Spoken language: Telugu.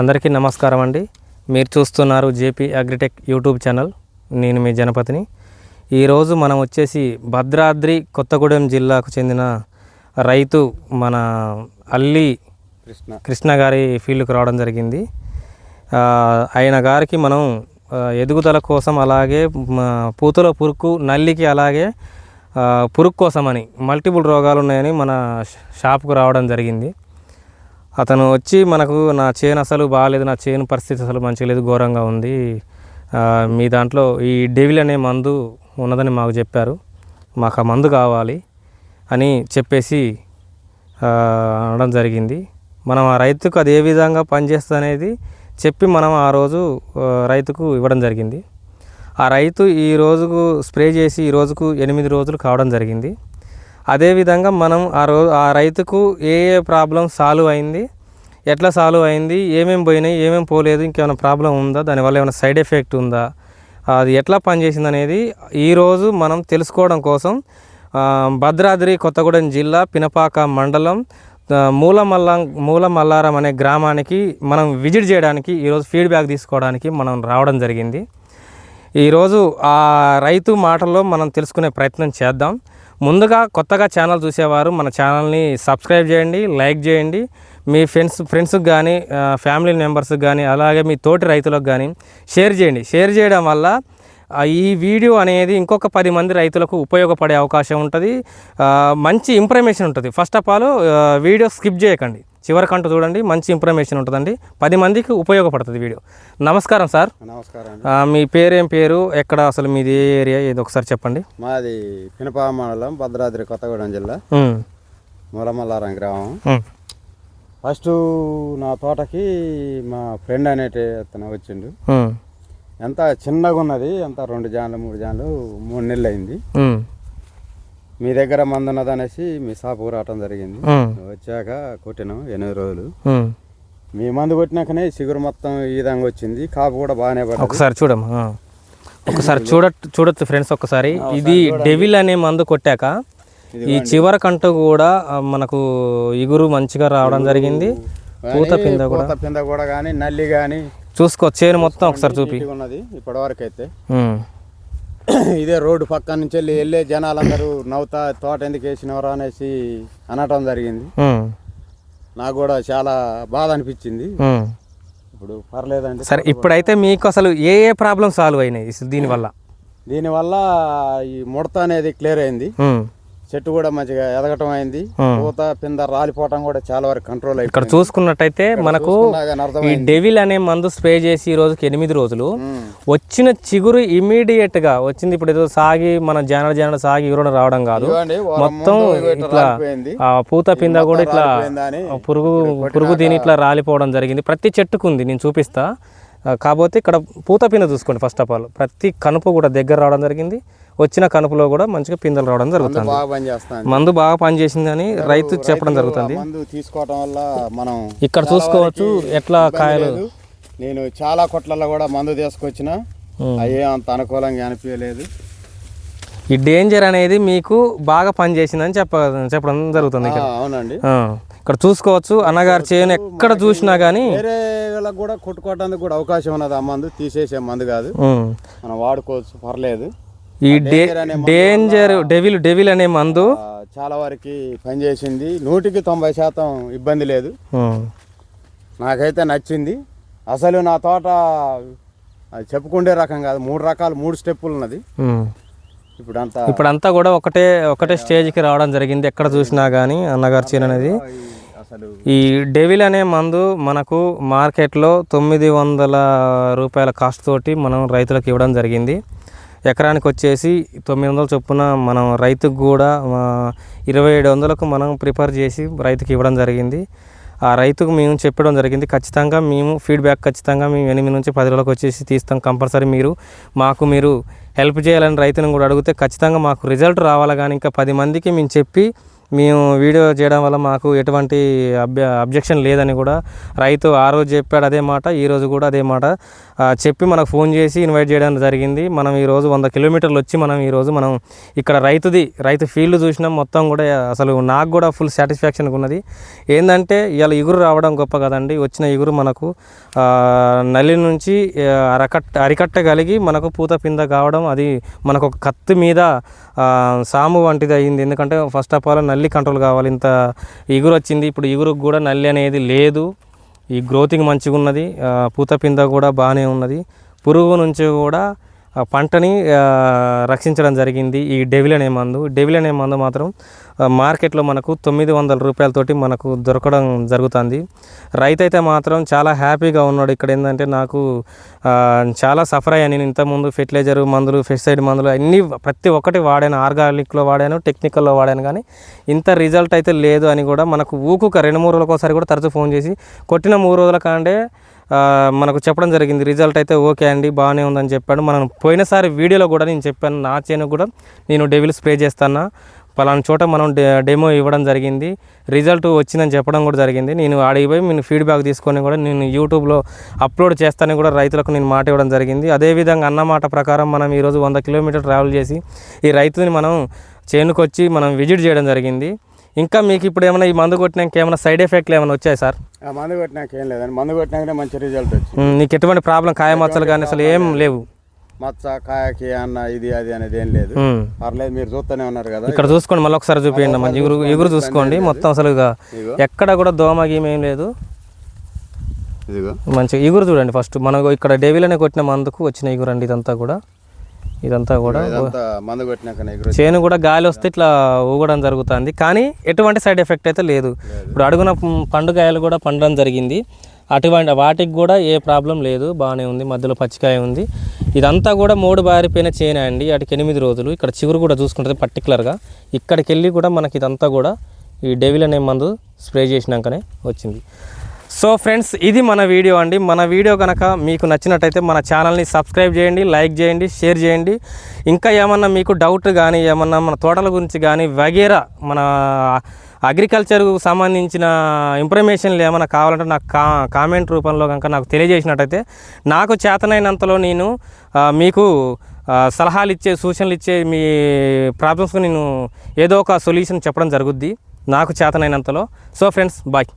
అందరికీ నమస్కారం అండి. మీరు చూస్తున్నారు జేపీ అగ్రిటెక్ యూట్యూబ్ ఛానల్. నేను మీ జనపతిని. ఈరోజు మనం వచ్చేసి భద్రాద్రి కొత్తగూడెం జిల్లాకు చెందిన రైతు మన అల్లి కృష్ణ. కృష్ణ గారి ఫీల్డ్కి రావడం జరిగింది. ఆయన గారికి మనం ఎదుగుదల కోసం అలాగే పూతలో పురుకు నల్లికి అలాగే పురుగు కోసమని మల్టిపుల్ రోగాలు ఉన్నాయని మన షాప్కు రావడం జరిగింది. అతను వచ్చి మనకు నా చేను అసలు బాగాలేదు నా చేను పరిస్థితి అసలు మంచిగా లేదు ఘోరంగా ఉంది. మీ దాంట్లో ఈ డెవిల్ అనే మందు ఉన్నదని మాకు చెప్పారు. మాకు ఆ మందు కావాలి అని చెప్పేసి అనడం జరిగింది. మనం ఆ రైతుకు అది ఏ విధంగా పనిచేస్తుంది అనేది చెప్పి మనం ఆ రోజు రైతుకు ఇవ్వడం జరిగింది. ఆ రైతు ఈ రోజుకు స్ప్రే చేసి ఈ రోజుకు ఎనిమిది రోజులు కావడం జరిగింది. అదేవిధంగా మనం ఆ రోజు ఆ రైతుకు ఏ ఏ ప్రాబ్లం సాల్వ్ అయింది ఎట్లా సాల్వ్ అయింది ఏమేమి పోయినాయి ఏమేమి పోలేదు ఇంకేమైనా ప్రాబ్లం ఉందా దానివల్ల ఏమైనా సైడ్ ఎఫెక్ట్ ఉందా అది ఎట్లా పనిచేసింది అనేది ఈరోజు మనం తెలుసుకోవడం కోసం భద్రాద్రి కొత్తగూడెం జిల్లా పినపాక మండలం మూలమల్ల మూలమల్లం మూలమల్లారం అనే గ్రామానికి మనం విజిట్ చేయడానికి ఈరోజు ఫీడ్బ్యాక్ తీసుకోవడానికి మనం రావడం జరిగింది. ఈరోజు ఆ రైతు మాటల్లో మనం తెలుసుకునే ప్రయత్నం చేద్దాం. ముందుగా కొత్తగా ఛానల్ చూసేవారు మన ఛానల్ని సబ్స్క్రైబ్ చేయండి లైక్ చేయండి. మీ ఫ్రెండ్స్ ఫ్రెండ్స్కి కానీ ఫ్యామిలీ మెంబర్స్కి కానీ అలాగే మీ తోటి రైతులకు కానీ షేర్ చేయండి. షేర్ చేయడం వల్ల ఈ వీడియో అనేది ఇంకొక పది మంది రైతులకు ఉపయోగపడే అవకాశం ఉంటుంది. మంచి ఇన్ఫర్మేషన్ ఉంటుంది. First of all video skip చేయకండి. చివరికంటూ చూడండి మంచి ఇన్ఫర్మేషన్ ఉంటుందండి. పది మందికి ఉపయోగపడుతుంది వీడియో. నమస్కారం సార్. నమస్కారం మీ పేరేం పేరు? ఎక్కడ అసలు మీది ఏ ఏరియా? ఏదో ఒకసారి చెప్పండి. మాది పినపా మండలం భద్రాద్రి కొత్తగూడెం జిల్లా. మూలమల్లారం గ్రామం. ఫస్ట్ నా తోటకి మా ఫ్రెండ్ అనేటి అతను వచ్చిండు. ఎంత చిన్నగా ఉన్నది ఎంత రెండు జాన్లు మూడు జాన్లు మూడు నెలలు అయింది మీ దగ్గర మందు ఉన్నదనేసి మీ షాపుకు రావటం జరిగింది. వచ్చాక కొట్టినాం ఎనిమిది రోజులు. మీ. మందు కొట్టినాకనే చిగురు మొత్తం ఈ విధంగా వచ్చింది. కాపు కూడా బాగానే పడ్డది. ఒకసారి చూడమ్మా ఆ. ఒకసారి చూడ చూడొచ్చు ఫ్రెండ్స్ ఒకసారి. ఇది డెవిల్ అనే మందు కొట్టాక ఈ చివరకంటూ కూడా మనకు ఇగురు మంచిగా రావడం జరిగింది. పూత పింద కూడా. పింద కూడా కానీ నల్లి కానీ చూసుకో చేను మొత్తం ఒకసారి చూపి. ఉన్నది ఇప్పటి వరకు అయితే ఇదే రోడ్డు పక్క నుంచి వెళ్ళి వెళ్ళే జనాలందరూ నవ్వుతా తోట ఎందుకు వేసినవరా అనేసి అనటం జరిగింది. నాకు కూడా చాలా బాధ అనిపించింది. ఇప్పుడు పర్లేదండి సరే ఇప్పుడైతే మీకు అసలు ఏ ఏ ప్రాబ్లమ్ సాల్వ్ అయినాయి? దీనివల్ల? దీనివల్ల ఈ ముడత అనేది క్లియర్ అయింది. చెట్టు కూడా మంచిగా ఎదగటం అయింది. పూత పింద రాలిపోవటం కూడా చాలా వరకు కంట్రోల్ ఇక్కడ అయిపోయింది. చూసుకున్నట్టయితే మనకు ఈ డెవిల్ అనే మందు స్ప్రే చేసి ఈ రోజుకి ఎనిమిది రోజులు. వచ్చిన చిగురు ఇమీడియట్గా వచ్చింది. ఇప్పుడు ఏదో సాగి మన జానడ జానడ సాగి ఇగురు రావడం కాదు. మొత్తం ఇట్లా పూత పింద కూడా ఇట్లా పురుగు పురుగు దీని ఇట్లా రాలిపోవడం జరిగింది. ప్రతి చెట్టుకు ఉంది నేను చూపిస్తా. కాకపోతే ఇక్కడ పూత పింద చూసుకోండి ఫస్ట్ ఆఫ్ ఆల్ ప్రతి కనుపు కూడా దగ్గర రావడం జరిగింది. వచ్చిన కనుపులో కూడా మంచిగా పిందలు రావడం జరుగుతుంది. మందు బాగా పనిచేసిందని రైతు చెప్పడం జరుగుతుంది. వల్ల మనం ఇక్కడ చూసుకోవచ్చు ఎట్లా కాయలు. నేను చాలా కొట్లలో కూడా మందు తీసుకొచ్చిన. అయ్యే అంత అనుకూలంగా అనిపించలేదు. ఈ డేంజర్ అనేది మీకు బాగా పనిచేసిందని చెప్ప చెప్పడం జరుగుతుంది అవునండి. ఇక్కడ చూసుకోవచ్చు. అన్నగారు చేయను ఎక్కడ చూసినా కానీ వేరే వాళ్ళకి కూడా కొట్టుకోవడానికి కూడా అవకాశం ఉన్నది ఆ మందు. తీసేసే మందు కాదు. మనం వాడుకోవచ్చు పర్లేదు. ఈ డేంజర్ డెవిల్ డెవిల్ అనే మందు చాలా వరకు పనిచేసింది నూటికి తొంభై శాతం ఇబ్బంది లేదు. నాకైతే నచ్చింది. అసలు నా తోట చెప్పుకుండే రకం కాదు. మూడు రకాలు మూడు స్టెప్పులు ఉన్నది. ఇప్పుడు అంతా ఇప్పుడంతా కూడా ఒకటే ఒకటే స్టేజ్కి రావడం జరిగింది. ఎక్కడ చూసినా కానీ అన్నగారు చీర అనేది ఈ డెవిల్ అనే మందు మనకు మార్కెట్లో తొమ్మిది వందల రూపాయల కాస్ట్ తోటి మనం రైతులకు ఇవ్వడం జరిగింది. ఎకరానికి వచ్చేసి తొమ్మిది వందల చొప్పున మనం రైతుకు కూడా ఇరవై ఏడు వందలకు మనం ప్రిపేర్ చేసి రైతుకి ఇవ్వడం జరిగింది. ఆ రైతుకు మేము చెప్పడం జరిగింది ఖచ్చితంగా మేము ఫీడ్బ్యాక్ ఖచ్చితంగా మేము ఎనిమిది నుంచి పది రోజులకు వచ్చేసి తీస్తాం కంపల్సరీ మీరు మాకు మీరు హెల్ప్ చేయాలని రైతును కూడా అడిగితే ఖచ్చితంగా మాకు రిజల్ట్ రావాలి కానీ ఇంకా పది మందికి మేము చెప్పి మేము వీడియో చేయడం వల్ల మాకు ఎటువంటి అబ్జ అబ్జెక్షన్ లేదని కూడా రైతు ఆ రోజు చెప్పాడు అదే మాట ఈ రోజు కూడా అదే మాట. చెప్పి మనకు ఫోన్ చేసి ఇన్వైట్ చేయడం జరిగింది. మనం ఈరోజు వంద కిలోమీటర్లు వచ్చి మనం ఈరోజు మనం ఇక్కడ రైతుది రైతు ఫీల్డ్ చూసినాం. మొత్తం కూడా అసలు నాకు కూడా ఫుల్ సాటిస్ఫాక్షన్గా ఉన్నది. ఏంటంటే ఇవాళ ఇగురు రావడం గొప్ప కదండి. వచ్చిన ఇగురు మనకు నల్లి నుంచి అరకట్ట అరికట్ట కలిగి మనకు పూత పింద కావడం అది మనకు ఒక కత్తి మీద సాము వంటిది అయింది. ఎందుకంటే ఫస్ట్ ఆఫ్ ఆల్ నల్లి కంట్రోల్ కావాలి. ఇంత ఇగురు వచ్చింది. ఇప్పుడు ఇగురుకు కూడా నల్లి అనేది లేదు. ఈ గ్రోతింగ్ మంచిగా ఉన్నది పూత పింద కూడా బాగానే ఉన్నది. పురుగు నుంచి కూడా పంటని రక్షించడం జరిగింది ఈ డెవిల్ అనే మందు. డెవిల్ అనే మందు మాత్రం మార్కెట్లో మనకు తొమ్మిది వందల రూపాయలతోటి మనకు దొరకడం జరుగుతుంది. రైతు అయితే మాత్రం చాలా హ్యాపీగా ఉన్నాడు. ఇక్కడ ఏంటంటే నాకు చాలా సఫర్ అయ్యాను. నేను ఇంతకుముందు ఫెర్టిలైజర్ మందులు ఫెస్టిసైడ్ మందులు అన్నీ ప్రతి ఒక్కటి వాడాను. ఆర్గానిక్లో వాడాను టెక్నికల్లో వాడాను. కానీ ఇంత రిజల్ట్ అయితే లేదు అని కూడా మనకు ఊకుక రెండు మూడు రోజులకోసారి ఒకసారి కూడా తరచూ ఫోన్ చేసి కొట్టిన మూడు రోజుల కాండే మనకు చెప్పడం జరిగింది రిజల్ట్ అయితే ఓకే అండి బాగానే ఉందని చెప్పాడు. మనం పోయినసారి వీడియోలో కూడా నేను చెప్పాను నా చేను కూడా నేను డెవిల్ స్ప్రే చేస్తాను పలానా చోట మనం డెమో ఇవ్వడం జరిగింది రిజల్ట్ వచ్చిందని చెప్పడం కూడా జరిగింది. నేను అడిగిపోయి నేను ఫీడ్బ్యాక్ తీసుకొని కూడా నేను యూట్యూబ్లో అప్లోడ్ చేస్తానని కూడా రైతులకు నేను మాట ఇవ్వడం జరిగింది. అదేవిధంగా అన్న మాట ప్రకారం మనం ఈరోజు వంద కిలోమీటర్ ట్రావెల్ చేసి ఈ రైతుని మనం చేనుకొచ్చి మనం విజిట్ చేయడం జరిగింది. ఇంకా మీకు ఇప్పుడు ఏమైనా ఈ మందు కొట్టినాక ఏమైనా సైడ్ ఎఫెక్ట్లు ఏమైనా వచ్చాయి సార్? ఆ మందు కొట్టినాక ఏం లేదండి. మందు కొట్టినాకనే మంచి రిజల్ట్ వచ్చింది. నీకు ఎటువంటి ప్రాబ్లం కాయ మచ్చలు కానీ అసలు ఏం లేవు. మచ్చ కాయకి అన్న ఇది అది అనేది ఏం లేదు. పర్లేదు మీరు చూస్తూనే ఉన్నారు కదా. ఇక్కడ చూసుకోండి మళ్ళీ ఒకసారి చూపించండి మంచి ఎగురు ఎగురు చూసుకోండి. మొత్తం అసలు ఎక్కడ కూడా దోమ గీమ ఏం లేదు. మంచిగా ఎగురు చూడండి ఫస్ట్. మనకు ఇక్కడ డెవిల్ అనే కొట్టిన మందుకు వచ్చిన ఎగురు అండి ఇదంతా కూడా. ఇదంతా కూడా మందు చేను కూడా గాలి వస్తే ఇట్లా ఊగడం జరుగుతుంది. కానీ ఎటువంటి సైడ్ ఎఫెక్ట్ అయితే లేదు. ఇప్పుడు అడుగున పండుగాయలు కూడా పండడం జరిగింది. అటువంటి వాటికి కూడా ఏ ప్రాబ్లం లేదు. బాగానే ఉంది. మధ్యలో పచ్చికాయ ఉంది. ఇదంతా కూడా మూడు బారిపోయిన చేనే అండి. వాటికి ఎనిమిది రోజులు. ఇక్కడ చిగురు కూడా చూసుకుంటుంది పర్టికులర్గా ఇక్కడికి వెళ్ళి కూడా మనకి ఇదంతా కూడా ఈ డెవిల్ అనే మందు స్ప్రే చేసినాకనే వచ్చింది. సో ఫ్రెండ్స్ ఇది మన వీడియో అండి. మన వీడియో కనుక మీకు నచ్చినట్టయితే మన ఛానల్ని సబ్స్క్రైబ్ చేయండి లైక్ చేయండి షేర్ చేయండి. ఇంకా ఏమన్నా మీకు డౌట్ కానీ ఏమన్నా మన తోటల గురించి కానీ వగేరా మన అగ్రికల్చర్కు సంబంధించిన ఇన్ఫర్మేషన్లు ఏమైనా కావాలంటే నాకు కా కామెంట్ రూపంలో కనుక నాకు తెలియజేసినట్టయితే నాకు చేతనైనంతలో నేను మీకు సలహాలు ఇచ్చే సూచనలు ఇచ్చే మీ ప్రాబ్లమ్స్కి నేను ఏదో ఒక సొల్యూషన్ చెప్పడం జరుగుద్ది. నాకు చేతనైనంతలో. So friends bye